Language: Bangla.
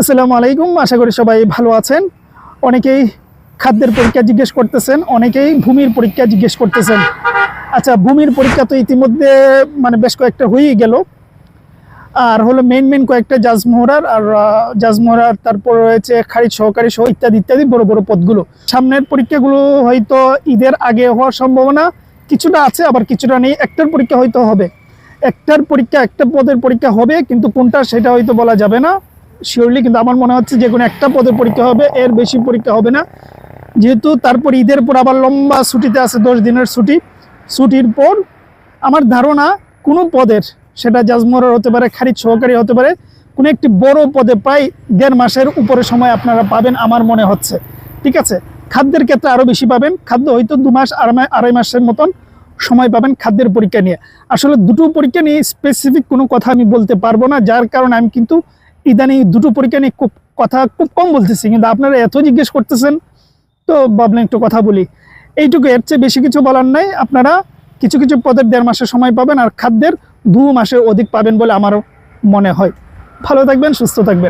আসসালামু আলাইকুম, আশা করি সবাই ভালো আছেন। অনেকেই খাদ্যের পরীক্ষা জিজ্ঞেস করতেছেন, অনেকেই ভূমির পরীক্ষা জিজ্ঞেস করতেছেন। আচ্ছা ভূমির পরীক্ষা তো ইতিমধ্যে মানে বেশ কয়েকটা হয়েই গেল। আর হলো মেন মেন কয়েকটা জাজমোহরার আর জাজমোহরার তারপর রয়েছে খারিজ সহকারী সহ ইত্যাদি ইত্যাদি বড় বড় পদগুলো। সামনের পরীক্ষাগুলো হয়তো ঈদের আগে হওয়ার সম্ভাবনা কিছুটা আছে, আবার কিছুটা নেই। একটার পরীক্ষা হয়তো হবে। একটার পরীক্ষা একটা পদের পরীক্ষা হবে, কিন্তু কোনটা সেটা হয়তো বলা যাবে না। শিওরলি কিন্তু আমার মনে হচ্ছে যে কোনো একটা পদের পরীক্ষা হবে, এর বেশি পরীক্ষা হবে না। যেহেতু তারপর ঈদের পর আবার লম্বা ছুটিতে আছে, দশ দিনের ছুটি। ছুটির পর আমার ধারণা কোনো পদের, সেটা জাজমরার হতে পারে, খারিজ সহকারী হতে পারে, কোনো একটি বড় পদে প্রায় দেড় মাসের উপরে সময় আপনারা পাবেন আমার মনে হচ্ছে। ঠিক আছে? খাদ্যের ক্ষেত্রে আরও বেশি পাবেন। খাদ্য হয়তো দু মাস, আড়াই আড়াই মাসের মতন সময় পাবেন খাদ্যের পরীক্ষা নিয়ে। আসলে দুটো পরীক্ষা নিয়ে স্পেসিফিক কোনো কথা আমি বলতে পারব না, যার কারণে আমি কিন্তু ইদানিং দুটো পরীক্ষা নিয়ে খুব কথা খুব কম বলতেছি, কিন্তু আপনারা এত জিজ্ঞেস করতেছেন, তো ভাবলেন একটু কথা বলি। এইটুকু এর চেয়ে বেশি কিছু বলার নাই, আপনারা কিছু কিছু পদের দেড় মাসের সময় পাবেন আর খাদ্যের দু মাসে অধিক পাবেন বলে আমারও মনে হয়। ভালো থাকবেন, সুস্থ থাকবেন।